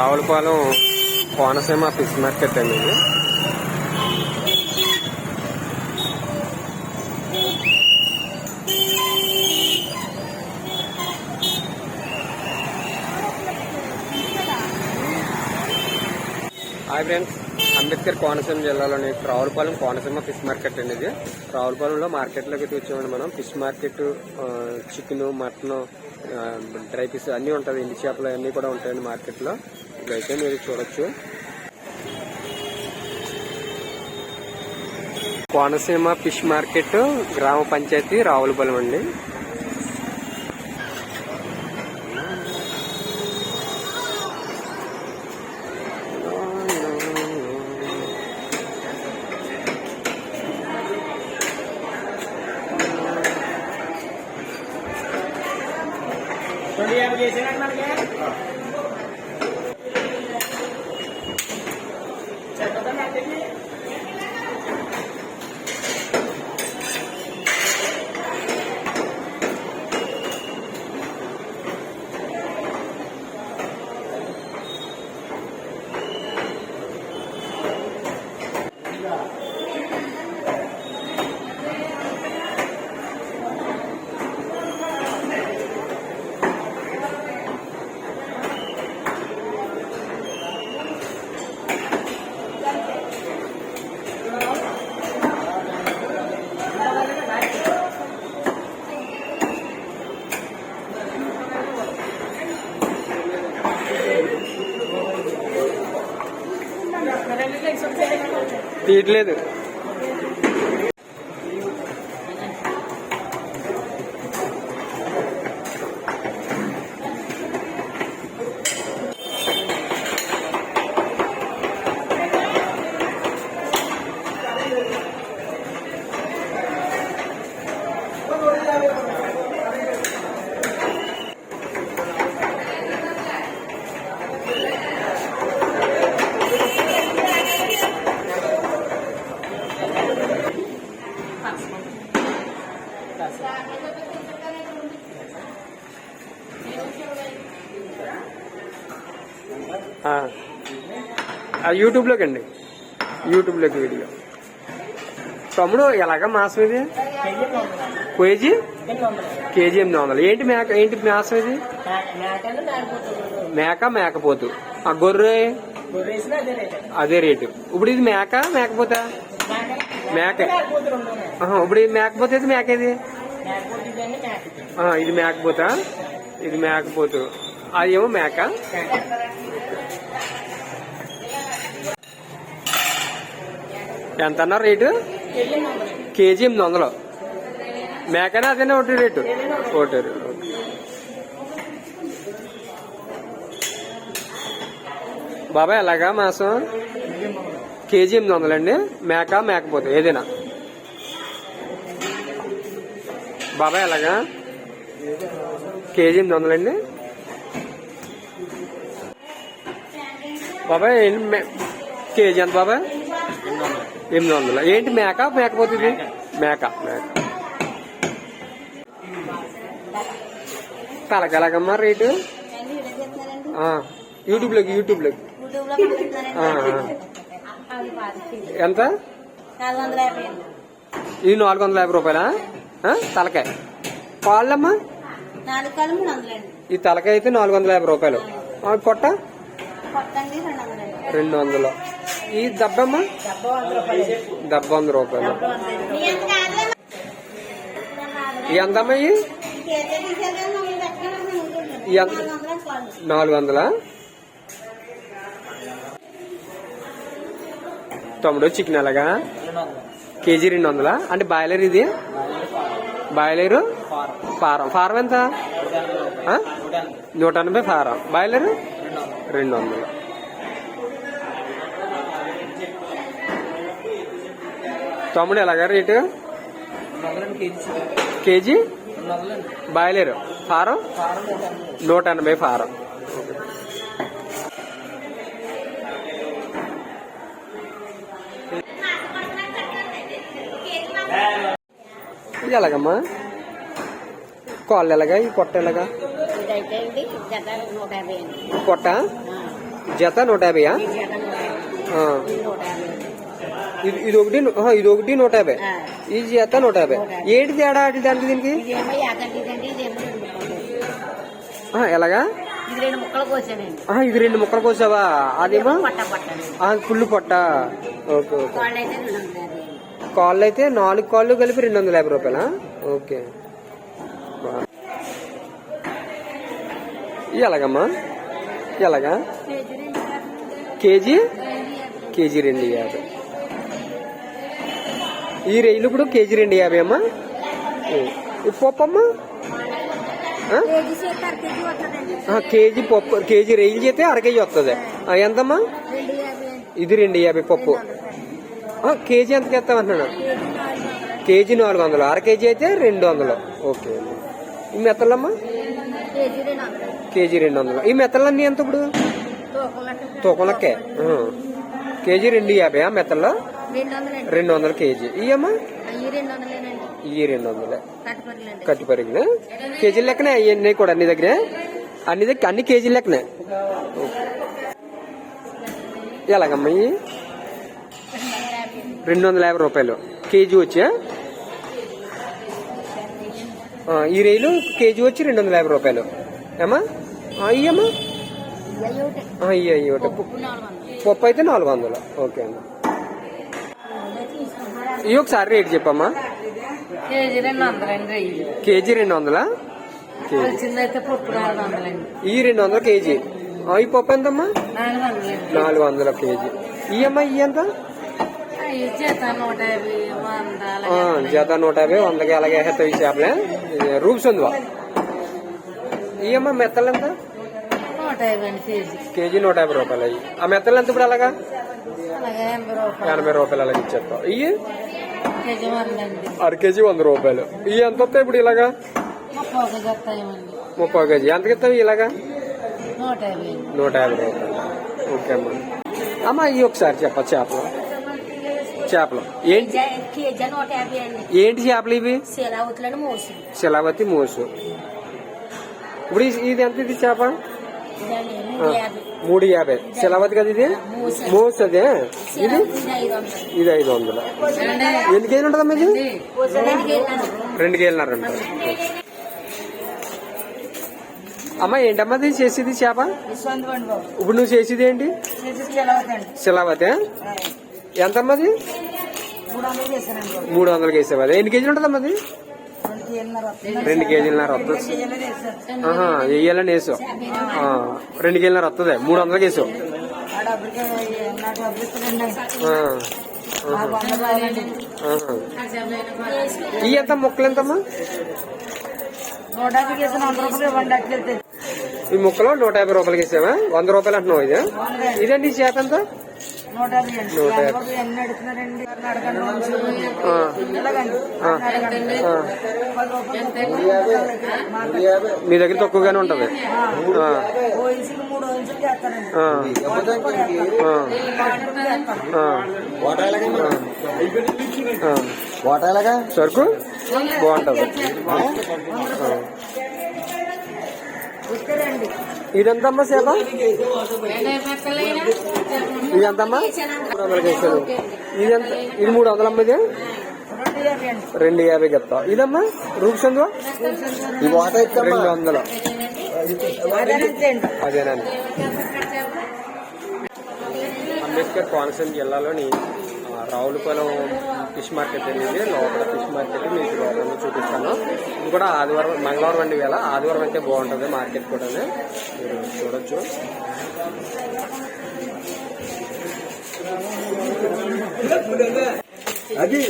Ravulapalem Konaseema fish market అండి ఇది. Hi friends Ambedkar Konaseema జిల్లాలోని రావులపాలెం కోనసీమ ఫిష్ మార్కెట్ అండి ఇది. రావులపాలెంలో మార్కెట్లోకి అయితే వచ్చామండి మనం. Fish market chicken mutton dry fish అన్నీ ఉంటుంది ఎండి చేపలు అన్నీ కూడా ఉంటాయండి మార్కెట్లో. ఇదైతే మీరు చూడొచ్చు. కోనసీమ ఫిష్ మార్కెట్ గ్రామ పంచాయతీ రావులపాలెం అండి. తీయట్లేదు. యూట్యూబ్లోకి అండి. యూట్యూబ్లోకి వీడియో. తమ్ముడు ఎలాగ మాసం ఇది? కేజీ? కేజీ ఎనిమిది వందలు. ఏంటి మేక ఏంటి మాసం ఇది? మేక మేకపోతు. ఆ గొర్రె? అదే రేటు. ఇప్పుడు ఇది మేక మేకపోతా? మేక. ఇప్పుడు ఇది మేకపోతే ఇది మేక ఇది? ఇది మేకపోతా. ఇది మేకపోతు. అది ఏమో మేక? ఎంత అన్నారు రేటు కేజీ ఎనిమిది వందలు మేకనే అదేనా ఒకటి రేటు ఒకటి రేటు. బాబాయ్ ఎలాగా మాసం కేజీ ఎనిమిది వందలండి మేక మేకపోతే ఏదైనా బాబాయ్ ఎలాగా కేజీ ఎనిమిది వందలండి బాబాయ్ ఏంటి మే- కేజీ ఎంత బాబాయ్ ఎనిమిది వందలు. ఏంటి మేక? మేకపోతే ఇది? మేక. మేక తలకి ఎలాగమ్మా రేటు? ఆ, యూట్యూబ్లోకి యూట్యూబ్లోకి. ఎంత నాలుగు వందల యాభై అండి ఇది నాలుగు వందల యాభై రూపాయలా? ఆ, తలకాయ. వందలండి ఈ తలకాయ అయితే నాలుగు వందల యాభై రూపాయలు. ఆ, పొట్ట రెండు వందలు. ఈ దబ్బమ్మ? డబ్బా వంద రూపాయలు ఈ? ఎంతమ్మా ఎంత నాలుగు వందలా తమ్ముడు చికెన్ ఎలాగా? కేజీ రెండు వందలా అంటే బాయిలర్ ఇది? బాయిలరు? ఫారం. ఫారం ఎంత? నూట ఎనభై ఫారం. బాయిలరు? రెండు వందలు తమ్ముడు ఎలాగా రేటు? కేజీ? బాయిలర్. ఫారం? నూట ఎనభై ఫారం. ఇది ఎలాగమ్మా? కాళ్ళు ఎలాగా? ఈ పొట్ట ఎలాగా? అండి జత నూట యాభై అండి. పొట్ట? జత నూట యాభైయా. ఇది ఇది ఇది ఒకటి ఇది ఒకటి నూట యాభై. ఈ జత నూట యాభై. ఏంటి తేడా అటు దానికి దీనికి? ఎలాగా? ఇది రెండు ముక్కలు ఇది కోసావా? అదేమో? ఫుల్ పొట్ట ఓకే ఓకే. కాళ్ళు అయితే నాలుగు కాళ్ళు కలిపి రెండు వందల యాభై రూపాయలా? ఓకే. ఇది ఎలాగమ్మా? ఎలాగా? కేజీ? కేజీ రెండు యాభై. ఈ రైలు ఇప్పుడు కేజీ రెండు యాభై అమ్మా? పప్పు అమ్మా? కేజీ పప్పు కేజీ రైలు చేస్తే అర కేజీ వస్తుంది. ఎంతమ్మా? ఇది రెండు యాభై పప్పు కేజీ ఎంతకి ఎత్తామంటున్నాడు కేజీ నాలుగు వందలు. అర కేజీ అయితే రెండు వందలు. ఓకే. ఈ మెత్తలమ్మా? కేజీ రెండు వందలు. ఈ మెత్తలన్నీ ఎంత ఇప్పుడు? తూకం లెక్క. కేజీ రెండు యాభై ఆ మెత్తల్లో? రెండు వందలు కేజీ. ఇయ్యమ్మా ఇవి రెండు వందలే కట్టి పరిగిన? కేజీ లెక్కనే అన్నీ కూడా అన్ని దగ్గర? అన్ని దగ్గర అన్ని కేజీ లెక్కనే. ఎలాగమ్మా ఇవి రెండు వందల యాభై రూపాయలు. కేజీ వచ్చా? ఈ రైలు కేజీ వచ్చి రెండు వందల యాభై రూపాయలు. ఏమా ఇయ్యమ్మా ఇయ్య ఒకటి. పప్పు అయితే నాలుగు వందలు. ఓకే అమ్మా. ఇవి ఒకసారి రేట్ చెప్పమ్మా. కేజీ రెండు వందలండి కేజీ రెండు వందలా? ఈ రెండు వందల కేజీ. ఈ పప్పు ఎంతమ్మా? నాలుగు వందల కేజీ. ఈ అమ్మా ఈ ఎంత? అవి జత నూట యాభై వందకి అలాగే వేసేస్తావు ఈ చేపలే రూప్స్ ఉందివా? ఈ అమ్మ మెత్తలు ఎంత? కేజీ. నూట యాభై రూపాయలు. అయ్యి ఆ మెత్తలు ఎంత ఇప్పుడు అలాగా? ఎనభై రూపాయలు. అలాగే ఇచ్చేస్తావు ఇవి అర కేజీ వంద రూపాయలు. ఇవి ఎంత వస్తాయి ఇప్పుడు ఇలాగా? ముప్పై కేజీ ఎంతకి ఇస్తావు ఇలాగా? నూట యాభై రూపాయలు. ఓకే అమ్మా. అమ్మా ఇవి ఒకసారి చెప్ప చేపలు. చేపలు. ఏంటి? ఏంటి చేపలు ఇవి? శిలావతి మూసు. ఇప్పుడు ఇది- ఎంత ఇది చేప? మూడు యాభై. శిలావతి కదా ఇది? మూస మూసు అదే ఇది? ఇది ఐదు వందలు. ఎన్ని కేజీలు ఉంటుందమ్మా ఇది? రెండు కేజీలు రెండు కేజీలున్నర ఉంటుంది అమ్మా ఏంటమ్మా ఇది? చేసేది చేప? ఇప్పుడు నువ్వు చేసేది ఏంటి? ఇది శిలావతి అండి. శిలావతి ఎంతమ్మా అది మూడు వందలకి వేసేవా ఎన్ని కేజీలు ఉంటుందమ్మా అది రెండు కేజీలన్నర వస్తుంది వెయ్యాలని వేసావు. రెండు కేజీలన్నర వస్తుంది మూడు వందలకి వేసావు. ఈ ఎంత ముక్కలు ఎంతమ్మా? ఈ మొక్కలు నూట యాభై రూపాయలకి ఇస్తావా వంద రూపాయలు అంటున్నావు ఇది? ఇదండి చేతంతా చేప ఎంత నూట యాభై. ఎన్ని అడుగుతున్నారండి. మీ దగ్గర తక్కువగానే ఉంటది. వాటాలగా సరుకు? బాగుంటది. ఇదంతమ్మా సేప ఇది ఎంతమ్మా మూడు వందలకి వేసాను ఇది ఎంత ఇది మూడు వందలు అమ్మది రెండు యాభై చెప్తా. ఇదమ్మా? రూప్స్ ఈ రెండు వందలు. అదేనండి. అంబేద్కర్ కోనసీమ జిల్లాలోని రావులపాలెం ఫిష్ మార్కెట్ అనేది లోపల ఫిష్ మార్కెట్ మీకు లోపల చూపిస్తాను. ఇది కూడా ఆదివారం మంగళవారం అండి వేళ ఆదివారం అయితే బాగుంటుంది మార్కెట్ కూడా. మీరు చూడొచ్చు. అది.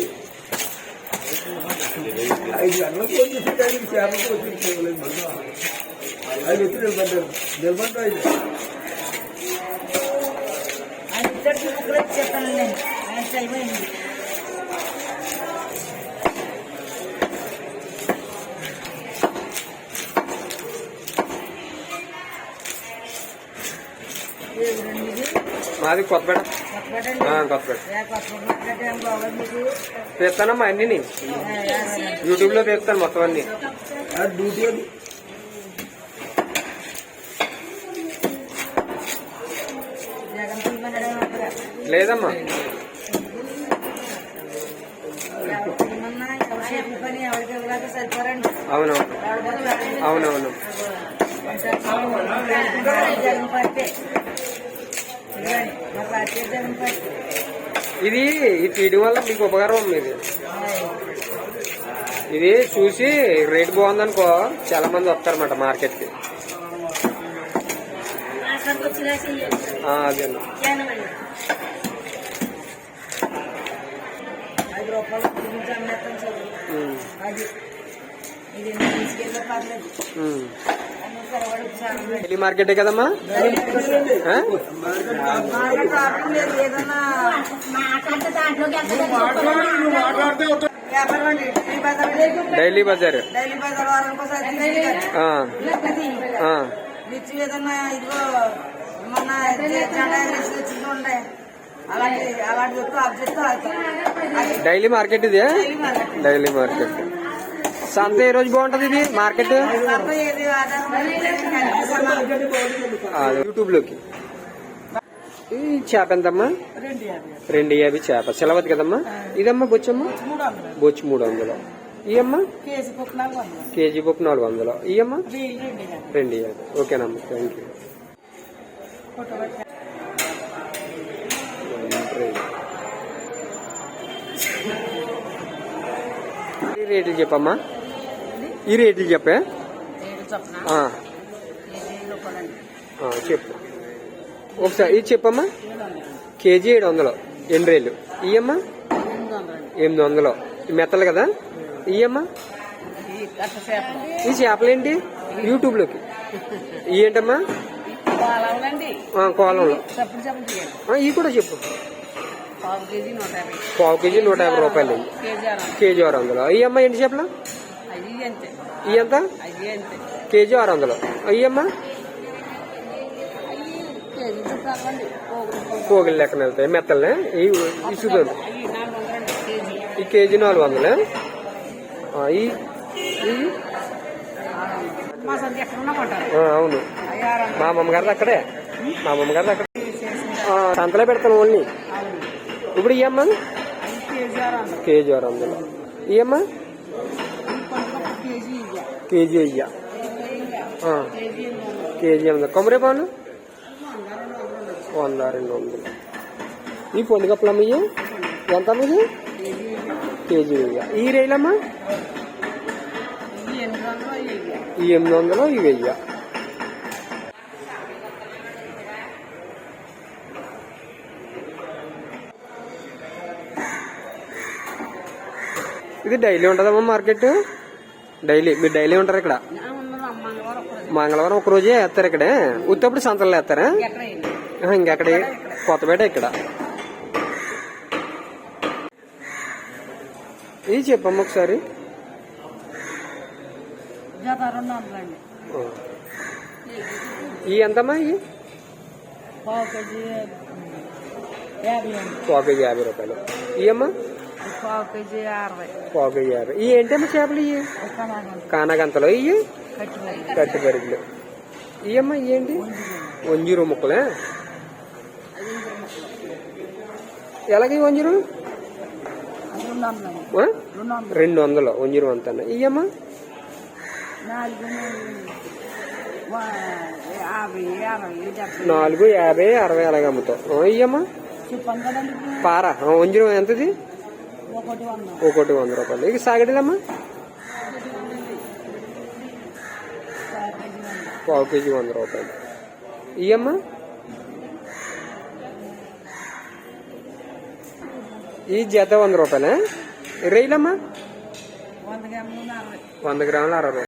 ఐదు గంటలకు వచ్చి టైంకి చేపలకు వచ్చి చేయలేదు మళ్ళీ. అది వచ్చి నిలబడ్డారు. నిలబడ్డా ఇది ఇది మాది కొత్తపేట. కొత్తపేట. తీస్తానమ్మా అన్ని యూట్యూబ్లో తీస్తాను మొత్తం అన్ని. డ్యూటీ అది. లేదమ్మా. అవునవును. అవునవును. ఇది ఇది తీయడం వల్ల మీకు ఉపకారం ఉంది ఇది. చూసి రేట్ బాగుందనుకో చాలా మంది వస్తారన్నమాట మార్కెట్కి అక్కడికి వచ్చినాక ఆ, అదే అన్న. చదువు ఉమ్, అది. ఇది తీసుకెళ్ళే పర్లేదు. డైలీ మార్కెటే కదమ్మా? Daily Bazar daily Bazar. Daily market ఇది? డైలీ మార్కెట్ సంత ఏ రోజు బాగుంటది ఇది? మార్కెట్ యూట్యూబ్లోకి ఈ చేప ఎంతమ్మా? రెండు యాభై. చేప. సెలవది కదమ్మా? ఇదమ్మా బొచ్చమ్మ? బొచ్చు మూడు వందలు ఇయమ్మ కేజీ పప్పు నాలుగు వందలు. ఇయమ్మ రెండు యాభై. ఓకేనమ్మా. థ్యాంక్ యూ ఈ రేట్లు చెప్పమ్మా. ఈ రేట్లు చెప్పే? చెప్పు. ఒకసారి ఇది చెప్పమ్మా. కేజీ ఏడు వందలు. ఎండ్రేళ్ళు ఇయమ్మా ఎనిమిది వందలు. ఈ మెత్తలు కదా? ఇయమ్మా ఈ ఈ చేపలేంటి? యూట్యూబ్లోకి ఏంటమ్మా? కోలంలో ఇవి కూడా చెప్పు. పావు కేజీ నూట యాభై. రూపాయలు. కేజీ ఆరు వందలు. వందలు అయ్యమ్మా ఎంటి చేపలు ఇవి ఎంత? కేజీ ఆరు వందలు. చుట్టాలండి పోగులు లెక్కన వెళ్తాయి. మెత్తలనే? ఈ ఈ కేజీ. ఈ కేజీ నాలుగు వందలే. ఈ ఈ మా అవును. మా అమ్మగారిది అక్కడే. మా అమ్మగారిది అక్కడే. ఆ, సంతలో పెడతాను ఓన్లీ. ఇప్పుడు ఇయమ్మా కేజీ ఆరు వందలు. కేజీ ఈ కేజీ ఇయ్య కేజీ ఎనిమిది వందలు. పాలు? వంద రెండు వందలు. ఈ పొందికప్పులు అమ్మ ఎంత అమ్మ కేజీ వెయ్య. ఈ రైలమ్మా ఎనిమిది వందలు ఈ ఎనిమిది వందలు ఈ వెయ్యి. ఇది డైలీ ఉంటుందమ్మా మార్కెట్? డైలీ మీరు డైలీ ఉంటారు ఇక్కడ? మంగళవారం ఒక రోజే వేస్తారు ఇక్కడే? ఉత్తప్పుడు సంతలు వేస్తారా? ఇంకెక్కడ కొత్తపేట ఇక్కడ. ఇది చెప్పమ్మా ఒకసారి. ఈ ఎంతమ్మా అండి పావు కేజీ యాభై. రూపాయలు. ఇవమ్మా పావు కేజీ అరవై పావు కేజీ యాభై ఈ ఏంటమ్మా చేపలు ఇవి కానాగంతలో ఇవి కట్టి ఇవమ్మా ఏంటి? వంజీరు ముక్కలే. ఎలాగ వంజీరు? రెండు వందలు వంజీరు అంతా ఇవమ్మా నాలుగు యాభై అరవై అలాగ అమ్ముతాం. ఇవమ్మా పార. వంజీరు ఎంతది ఒకటి వంద. రూపాయలు. ఇక సాగడిలమ్మా పావు కేజీ వంద రూపాయలు. ఇవమ్మా ఈ జత వంద రూపాయలే? రైలమ్మా? వంద గ్రాములు అరవై.